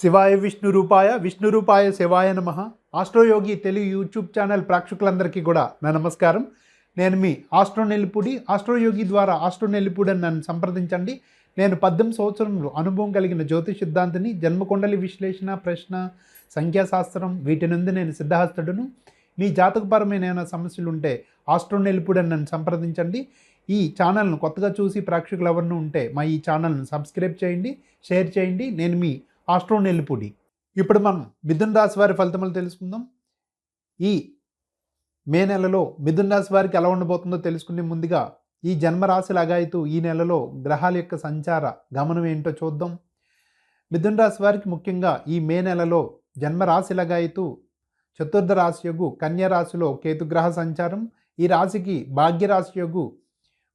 శివాయ విష్ణు రూపాయ విష్ణు రూపాయ శివాయ నమ. ఆస్ట్రోయోగి తెలుగు యూట్యూబ్ ఛానల్ ప్రేక్షకులందరికీ కూడా నా నమస్కారం. నేను మీ ఆస్ట్రో నెల్లిపూడి ఆస్ట్రోయోగి ద్వారా ఆస్ట్రో నెల్లిపూడి అని నన్ను సంప్రదించండి. నేను పద్దెనిమిది సంవత్సరంలో అనుభవం కలిగిన జ్యోతిష్ సిద్ధాంతిని జన్మకొండలి విశ్లేషణ ప్రశ్న సంఖ్యాశాస్త్రం వీటి నుండి నేను సిద్ధహస్తుడును. మీ జాతకపరమైన ఏమైనా సమస్యలు ఉంటే ఆస్ట్రో నెల్లిపూడి అని నన్ను సంప్రదించండి. ఈ ఛానల్ను కొత్తగా చూసి ప్రేక్షకులు ఎవరిని ఉంటే మా ఈ ఛానల్ను సబ్స్క్రైబ్ చేయండి షేర్ చేయండి. నేను మీ ఆస్ట్రో నెల్లిపూడి. ఇప్పుడు మనం మిథున్ రాశి వారి ఫలితములు తెలుసుకుందాం. ఈ మే నెలలో మిథున్ రాశి వారికి ఎలా ఉండబోతుందో తెలుసుకునే ముందుగా ఈ జన్మరాశి లగాయితూ ఈ నెలలో గ్రహాల యొక్క సంచార గమనం ఏంటో చూద్దాం. మిథున్ రాశి వారికి ముఖ్యంగా ఈ మే నెలలో జన్మరాశి లగాయితూ చతుర్థ రాశి యొగు కన్యా రాశిలో కేతుగ్రహ సంచారం. ఈ రాశికి భాగ్యరాశి యొగు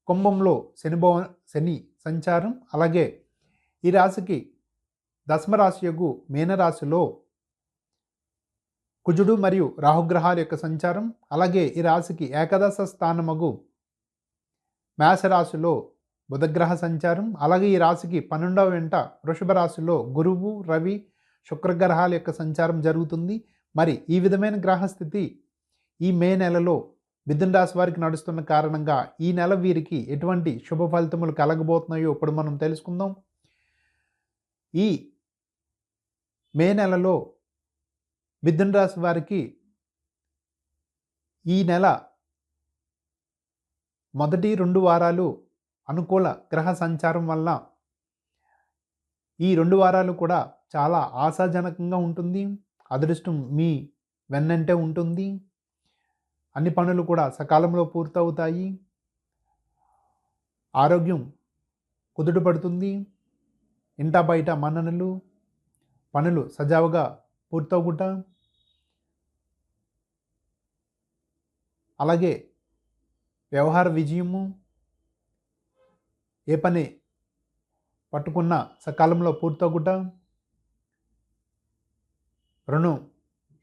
కుంభంలో శని భవ శని సంచారం. అలాగే ఈ రాశికి దశమరాశి యొగు మీనరాశిలో కుజుడు మరియు రాహుగ్రహాల యొక్క సంచారం అలాగే ఈ రాశికి ఏకాదశ స్థానమగు మేషరాశిలో బుధగ్రహ సంచారం అలాగే ఈ రాశికి పన్నెండవ వెంట వృషభ రాశిలో గురువు రవి శుక్రగ్రహాల యొక్క సంచారం జరుగుతుంది. మరి ఈ విధమైన గ్రహస్థితి ఈ మే నెలలో మిథున రాశి వారికి నడుస్తున్న కారణంగా ఈ నెల వీరికి ఎటువంటి శుభ ఫలితములు కలగబోతున్నాయో ఇప్పుడు మనం తెలుసుకుందాం. ఈ మే నెలలో మిథున రాశి వారికి ఈ నెల మొదటి రెండు వారాలు అనుకూల గ్రహ సంచారం వల్ల ఈ రెండు వారాలు కూడా చాలా ఆశాజనకంగా ఉంటుంది. అదృష్టం మీ వెన్నంటే ఉంటుంది. అన్ని పనులు కూడా సకాలంలో పూర్తవుతాయి. ఆరోగ్యం కుదుటపడుతుంది ఇంట బయట మన్ననలు పనులు సజావుగా పూర్తవుట అలాగే వ్యవహార విజయము? ఏ పని పట్టుకున్న సకాలంలో పూర్తవుట రుణం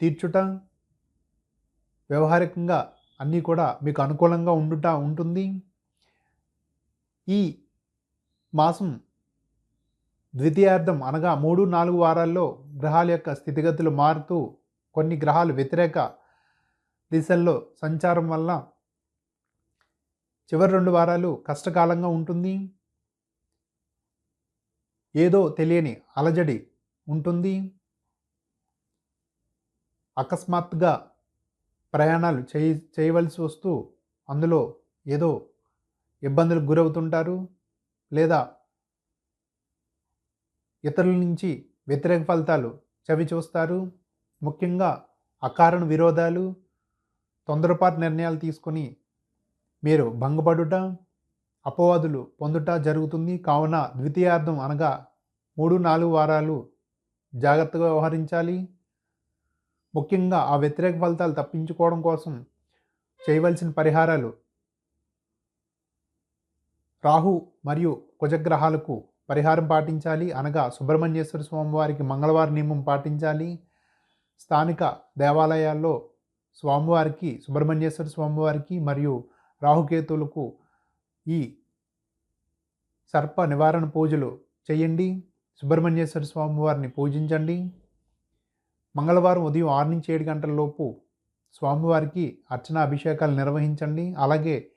తీర్చుట? వ్యవహారికంగా అన్నీ కూడా మీకు అనుకూలంగా ఉండుట ఉంటుంది? ఈ మాసం ద్వితీయార్థం అనగా మూడు నాలుగు వారాల్లో గ్రహాల యొక్క స్థితిగతులు మారుతూ కొన్ని గ్రహాలు వ్యతిరేక దిశల్లో సంచారం వల్ల చివరి రెండు వారాలు కష్టకాలంగా ఉంటుంది. ఏదో తెలియని అలజడి ఉంటుంది. అకస్మాత్తుగా ప్రయాణాలు చేయ చేయవలసి వస్తూ అందులో ఏదో ఇబ్బందులకు గురవుతుంటారు. లేదా ఇతరుల నుంచి వ్యతిరేక ఫలితాలు చవి చూస్తారు. ముఖ్యంగా అకారణ విరోధాలు తొందరపాటు నిర్ణయాలు తీసుకొని మీరు భంగపడుట అపవాదులు పొందుట జరుగుతుంది. కావున ద్వితీయార్థం అనగా మూడు నాలుగు వారాలు జాగ్రత్తగా వ్యవహరించాలి. ముఖ్యంగా ఆ వ్యతిరేక ఫలితాలు తప్పించుకోవడం కోసం చేయవలసిన పరిహారాలు రాహు మరియు కుజగ్రహాలకు పరిహారం పాటించాలి. అనగా సుబ్రహ్మణ్యేశ్వర స్వామివారికి మంగళవారం నియమం పాటించాలి. స్థానిక దేవాలయాల్లో స్వామివారికి సుబ్రహ్మణ్యేశ్వర స్వామివారికి మరియు రాహుకేతులకు ఈ సర్ప నివారణ పూజలు చేయండి. సుబ్రహ్మణ్యేశ్వర స్వామివారిని పూజించండి. మంగళవారం ఉదయం ఆరు నుంచి ఏడు గంటల లోపు స్వామివారికి అర్చన అభిషేకాలు నిర్వహించండి. అలాగే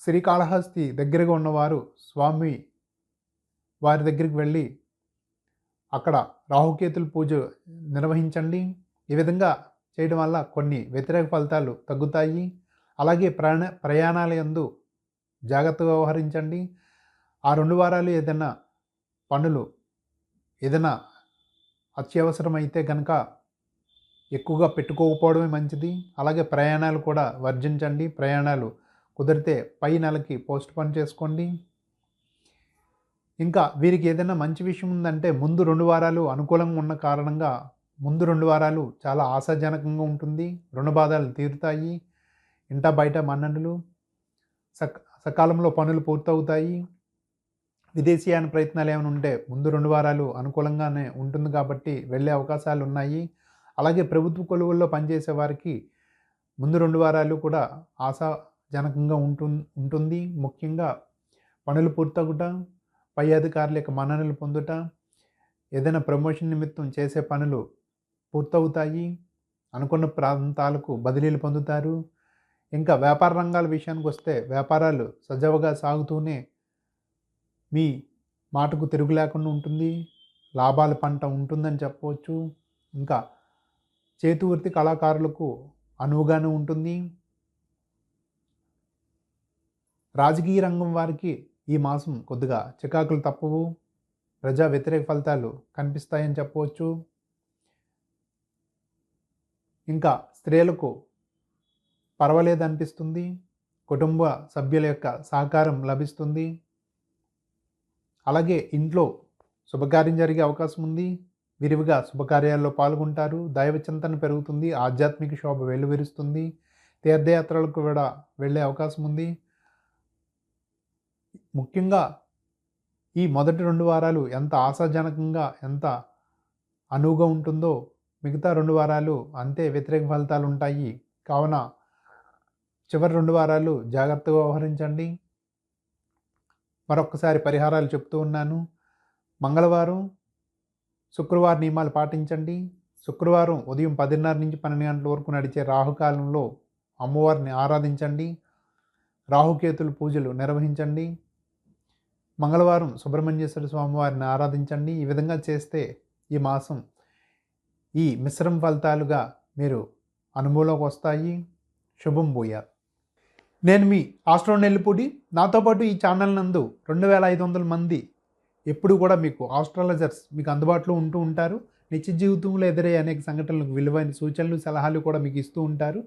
శ్రీకాళహస్తి దగ్గరగా ఉన్నవారు స్వామి వారి దగ్గరికి వెళ్ళి అక్కడ రాహుకేతుల పూజ నిర్వహించండి. ఈ విధంగా చేయడం వల్ల కొన్ని వ్యతిరేక ఫలితాలు తగ్గుతాయి. అలాగే ప్రయాణ ప్రయాణాల యందు జాగ్రత్తగా వ్యవహరించండి. ఆ రెండు వారాలు ఏదైనా పనులు ఏదైనా అత్యవసరమైతే కనుక ఎక్కువగా పెట్టుకోకపోవడమే మంచిది. అలాగే ప్రయాణాలు కూడా వర్జించండి. ప్రయాణాలు కుదిరితే పై నెలకి పోస్ట్ పోన్ చేసుకోండి. ఇంకా వీరికి ఏదైనా మంచి విషయం ఉందంటే ముందు రెండు వారాలు అనుకూలంగా ఉన్న కారణంగా ముందు రెండు వారాలు చాలా ఆశాజనకంగా ఉంటుంది. రుణ బాధలు తీరుతాయి. ఇంట బయట మన్ననలు సక్ సకాలంలో పనులు పూర్తవుతాయి. విదేశీయాన ప్రయత్నాలు ఏమైనా ఉంటే ముందు రెండు వారాలు అనుకూలంగానే ఉంటుంది కాబట్టి వెళ్ళే అవకాశాలు ఉన్నాయి. అలాగే ప్రభుత్వ కొలువుల్లో పనిచేసే వారికి ముందు రెండు వారాలు కూడా ఆశాజనకంగా ఉంటు ఉంటుంది. ముఖ్యంగా పనులు పూర్తవుట పై అధికారుల యొక్క మన్ననలు పొందుట ఏదైనా ప్రమోషన్ నిమిత్తం చేసే పనులు పూర్తవుతాయి. అనుకున్న ప్రాంతాలకు బదిలీలు పొందుతారు. ఇంకా వ్యాపార రంగాల విషయానికి వస్తే వ్యాపారాలు సజావుగా సాగుతూనే మీ మాటకు తిరుగు లేకుండా ఉంటుంది. లాభాల పంట ఉంటుందని చెప్పవచ్చు. ఇంకా చేతివృత్తి కళాకారులకు అనువుగానే ఉంటుంది. రాజకీయ రంగం వారికి ఈ మాసం కొద్దిగా చికాకులు తప్పవు. ప్రజా వ్యతిరేక ఫలితాలు కనిపిస్తాయని చెప్పవచ్చు. ఇంకా స్త్రీలకు పర్వాలేదు అనిపిస్తుంది కుటుంబ సభ్యుల యొక్క సహకారం లభిస్తుంది. అలాగే ఇంట్లో శుభకార్యం జరిగే అవకాశం ఉంది. విరివిగా శుభకార్యాల్లో పాల్గొంటారు. దైవ చింతన పెరుగుతుంది. ఆధ్యాత్మిక శోభ వెలువరుస్తుంది తీర్థయాత్రలకు కూడా వెళ్ళే అవకాశం ఉంది. ముఖ్యంగా ఈ మొదటి రెండు వారాలు ఎంత ఆశాజనకంగా ఎంత అనువుగా ఉంటుందో మిగతా రెండు వారాలు అంతే వ్యతిరేక ఫలితాలు ఉంటాయి. కావున చివరి రెండు వారాలు జాగ్రత్తగా వ్యవహరించండి. మరొకసారి పరిహారాలు చెప్తూ ఉన్నాను. మంగళవారం శుక్రవారం నియమాలు పాటించండి. శుక్రవారం ఉదయం పదిన్నర నుంచి పన్నెండు గంటల వరకు నడిచే రాహుకాలంలో అమ్మవారిని ఆరాధించండి. రాహుకేతుల పూజలు నిర్వహించండి. మంగళవారం సుబ్రహ్మణ్యేశ్వర స్వామివారిని ఆరాధించండి. ఈ విధంగా చేస్తే ఈ మాసం ఈ మిశ్రమ ఫలితాలుగా మీరు అనుభవంలోకి వస్తాయి. శుభం భూయా. నేను మీ ఆస్ట్రో నెల్లిపూడి. నాతో పాటు ఈ ఛానల్ నందు రెండు వేల ఐదు వందల మంది ఎప్పుడు కూడా మీకు ఆస్ట్రాలజర్స్ మీకు అందుబాటులో ఉంటూ ఉంటారు. నిత్య జీవితంలో ఎదురయ్యే అనేక సంఘటనలకు విలువైన సూచనలు సలహాలు కూడా మీకు ఇస్తూ ఉంటారు.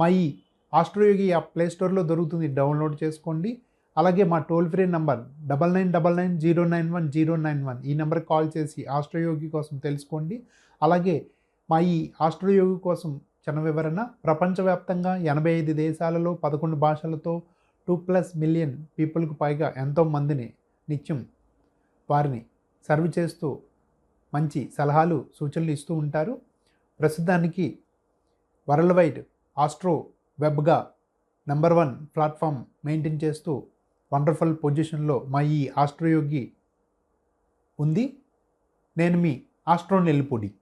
మా ఈ ఆస్ట్రోయోగి యాప్ ప్లే స్టోర్లో దొరుకుతుంది. డౌన్లోడ్ చేసుకోండి. అలాగే మా toll free number double nine double nine zero nine one zero nine one ఈ నెంబర్కి కాల్ చేసి ఆస్ట్రయోగి కోసం తెలుసుకోండి. అలాగే మా ఈ ఆస్ట్రయోగి కోసం చిన్న వివరణ ప్రపంచవ్యాప్తంగా ఎనభై ఐదు దేశాలలో పదకొండు భాషలతో టూ ప్లస్ మిలియన్ పీపుల్కి పైగా ఎంతో మందిని నిత్యం వారిని సర్వ్ చేస్తూ మంచి సలహాలు సూచనలు ఇస్తూ ఉంటారు. ప్రస్తుతానికి వరల్డ్ వైడ్ ఆస్ట్రో వెబ్గా నెంబర్ వన్ ప్లాట్ఫామ్ మెయింటైన్ చేస్తూ వండర్ఫుల్ పొజిషన్లో మా ఈ ఆస్ట్రోయోగి ఉంది. నేను మీ ఆస్ట్రో నెల్లిపూడి